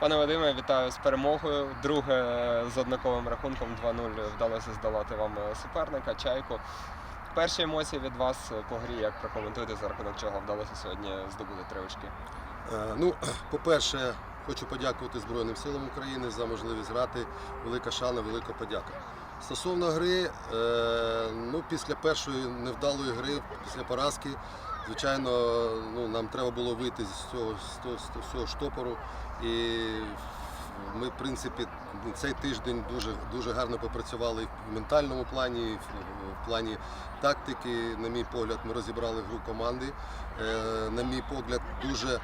Пане Вадиме, вітаю з перемогою. Друге з однаковим рахунком 2-0 вдалося здолати вам е, суперника, чайку. Перші емоції від вас по грі, як прокоментуєте, за рахунок чого вдалося сьогодні здобути три очки? Е, Ну, по-перше, хочу подякувати Збройним силам України за можливість грати. Велика шана, велика подяка. Стосовно гри, е, ну, після першої невдалої гри, після поразки, звичайно, ну, нам треба було вийти з цього, з цього штопору. І ми, в принципі, цей тиждень дуже, дуже гарно попрацювали в ментальному плані, в, плані тактики. На мій погляд, ми розібрали гру команди. Е, На мій погляд, дуже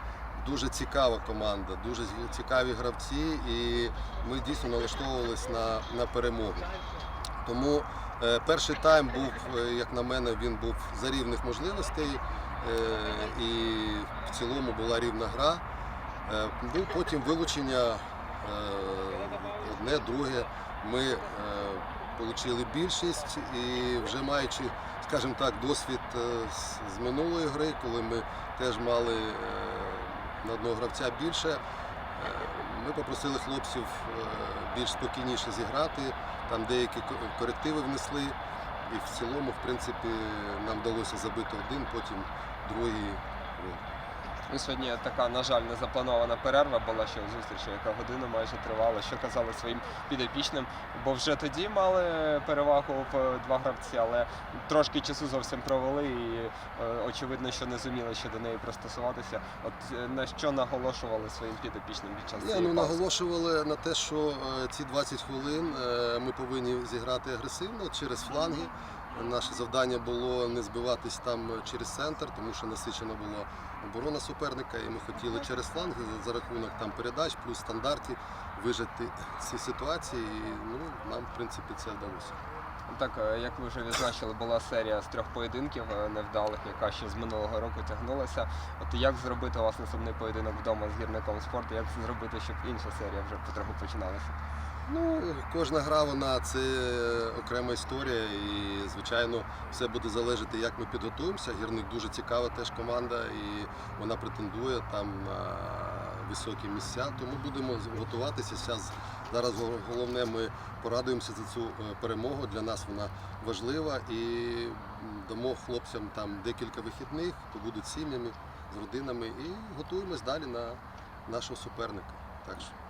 дуже цікава команда, дуже цікаві гравці, і ми дійсно налаштовувалися на, на перемогу. Тому е, перший тайм був, е, як на мене, він був за рівних можливостей, і в цілому була рівна гра. Е, ну, потім вилучення е, одне, друге. Ми е, отримали більшість і вже маючи, скажімо так, досвід е, з, минулої гри, коли ми теж мали е, на одного гравця більше, е, ми попросили хлопців е, більш спокійніше зіграти, там деякі корективи внесли. І в цілому, в принципі, нам вдалося забити один, потім другий. гол. Ну, сьогодні така, на жаль, не запланована перерва була ще у зустрічі, яка годину майже тривала. Що казали своїм підопічним, бо вже тоді мали перевагу в два гравці, але трошки часу зовсім провели і е, очевидно, що не зуміли ще до неї пристосуватися. От е, на що наголошували своїм підопічним під час цієї ну, паузи? наголошували на те, що е, ці 20 хвилин ми повинні зіграти агресивно через фланги. Наше завдання було не збиватись там через центр, тому що насичена була оборона суперника, і ми хотіли через фланги за, за рахунок там передач плюс стандартів вижити ці ситуації. І ну, нам, в принципі, це вдалося. Так, е, як ви вже відзначили, була серія з трьох поєдинків е, невдалих, яка ще з минулого року тягнулася. От як зробити у вас наступний поєдинок вдома з гірником спорту? Як зробити, щоб інша серія вже потроху починалася? Ну, кожна гра вона це окрема історія, і звичайно все буде залежати, як ми підготуємося. Гірник дуже цікава теж команда, і вона претендує там на високі місця. Тому будемо готуватися. Зараз, зараз головне, ми порадуємося за цю е, перемогу. Для нас вона важлива і дамо хлопцям там декілька вихідних, то будуть з сім'ями, з родинами, і готуємось далі на нашого суперника. Так що.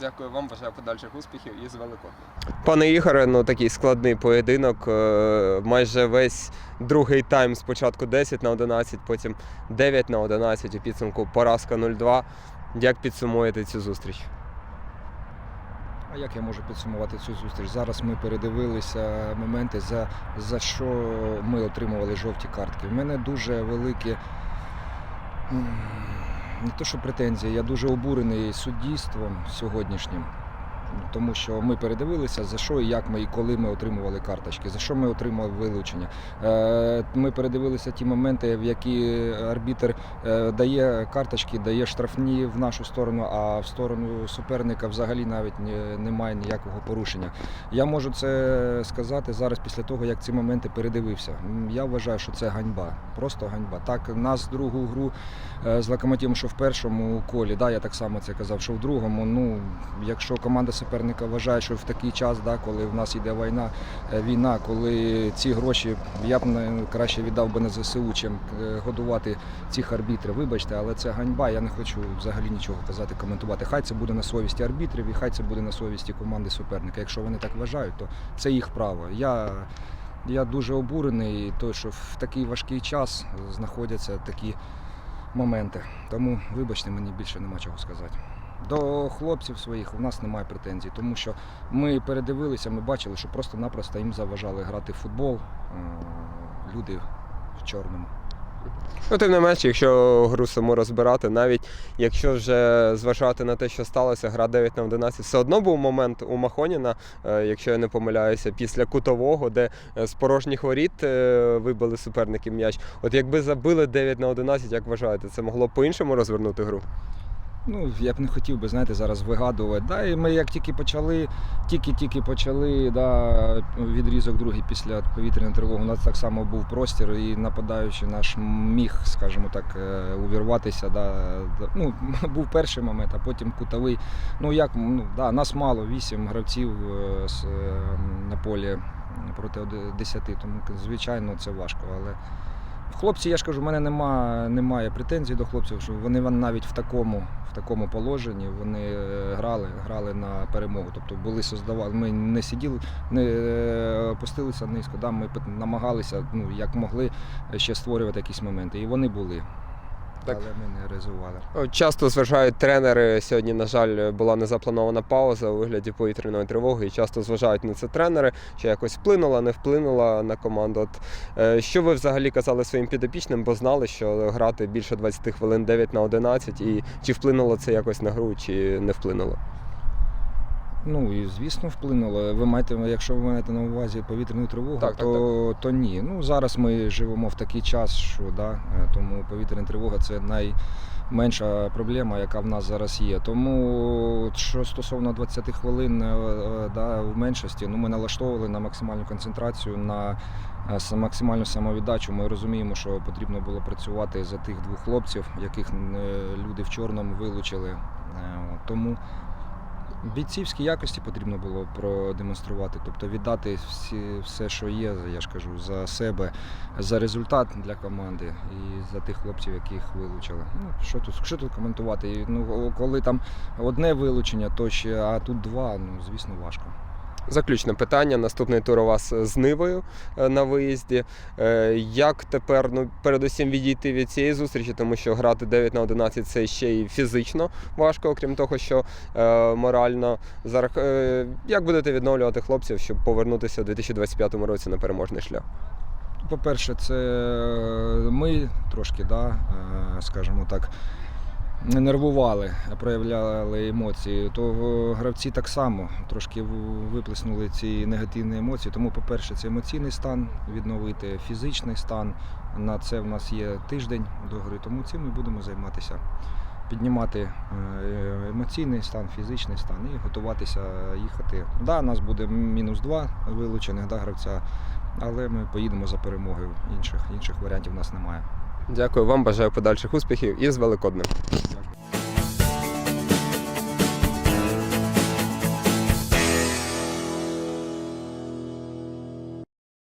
Дякую вам, бажаю подальших успіхів і з Великоднем. Пане Ігоре, ну такий складний поєдинок. е, Майже весь другий тайм спочатку 10 на 11, потім 9 на 11, у підсумку поразка 0-2. Як підсумуєте цю зустріч? А як я можу підсумувати цю зустріч? Зараз ми передивилися моменти, за, за що ми отримували жовті картки. У мене дуже великі не то, що претензія, я дуже обурений суддівством сьогоднішнім. Тому що ми передивилися, за що і як ми і коли ми отримували карточки, за що ми отримали вилучення. Е, Ми передивилися ті моменти, в які арбітр е, дає карточки, дає штрафні в нашу сторону, а в сторону суперника взагалі навіть немає ніякого порушення. Я можу це сказати зараз після того, як ці моменти передивився. Я вважаю, що це ганьба, просто ганьба. Так, нас другу гру е, з локомотивом, що в першому колі, да, я так само це казав, що в другому. Ну, якщо команда суперника вважає, що в такий час, да, коли в нас йде війна, е, війна, коли ці гроші я б краще віддав би на ЗСУ, чим е, годувати цих арбітрів. Вибачте, але це ганьба. Я не хочу взагалі нічого казати, коментувати. Хай це буде на совісті арбітрів і хай це буде на совісті команди суперника. Якщо вони так вважають, то це їх право. Я, я дуже обурений, то, що в такий важкий час знаходяться такі моменти. Тому, вибачте, мені більше нема чого сказати. До хлопців своїх у нас немає претензій, тому що ми передивилися, ми бачили, що просто-напросто їм заважали грати в футбол е, люди в чорному. Ну, тим не менше, якщо гру саму розбирати, навіть якщо вже зважати на те, що сталося, гра 9 на 11, все одно був момент у Махоніна, е, якщо я не помиляюся, після кутового, де е, з порожніх воріт вибили суперники м'яч. От якби забили 9 на 11, як вважаєте, це могло б по-іншому розвернути гру? Ну, я б не хотів би, знаєте, зараз вигадувати. Да, і ми як тільки почали, тільки-тільки почали, да, відрізок другий після повітряної тривоги, у нас так само був простір, і нападаючий наш міг, скажімо так, е, увірватися. Да. Ну, був перший момент, а потім кутовий. Ну, як, ну, да, нас мало, вісім гравців е, з, е, на полі проти оди- десяти, тому, звичайно, це важко. Але Хлопці, я ж кажу, в мене нема, немає претензій до хлопців, що вони навіть в такому, в такому положенні вони е, грали, грали на перемогу. Тобто були создавали. Ми не сиділи, не е, опустилися низько. Да, ми намагалися, ну як могли ще створювати якісь моменти. І вони були. Так. Але ми не реалізували. Часто зважають тренери. Сьогодні, на жаль, була незапланована пауза у вигляді повітряної тривоги, і часто зважають на це тренери, що якось вплинула, не вплинула на команду. От, е, що ви взагалі казали своїм підопічним, бо знали, що грати більше 20 хвилин 9 на 11, і чи вплинуло це якось на гру, чи не вплинуло? Ну і звісно вплинуло. Ви маєте, якщо ви маєте на увазі повітряну тривогу, Так, так, то, то ні. Ну зараз ми живемо в такий час, що да, е, тому повітряна тривога це найменша проблема, яка в нас зараз є. Тому що стосовно 20 хвилин е, е, да, в меншості, ну ми налаштовували на максимальну концентрацію, на максимальну самовіддачу. Ми розуміємо, що потрібно було працювати за тих двох хлопців, яких люди в чорному вилучили. Тому бійцівські якості потрібно було продемонструвати, тобто віддати всі, все, що є, я ж кажу, за себе, за результат для команди і за тих хлопців, яких вилучили. Ну, що тут, що тут коментувати? Ну, коли там одне вилучення, то ще, а тут два, ну, звісно, важко. Заключне питання. Наступний тур у вас з Нивою е, на виїзді. Е, Як тепер ну, передусім відійти від цієї зустрічі, тому що грати 9 на 11 це ще й фізично важко, окрім того, що е, морально. Зараз, е, як будете відновлювати хлопців, щоб повернутися у 2025 році на переможний шлях? По-перше, це ми трошки, да, е, скажімо так, нервували, проявляли емоції, то гравці так само трошки виплеснули ці негативні емоції. Тому, по-перше, це емоційний стан відновити, фізичний стан. На це в нас є тиждень до гри, тому цим ми будемо займатися. Піднімати е, емоційний стан, фізичний стан і готуватися їхати. Да, нас буде мінус два вилучених да, гравця, але ми поїдемо за перемогою. Інших, інших варіантів у нас немає. Дякую вам, бажаю подальших успіхів і з Великоднем.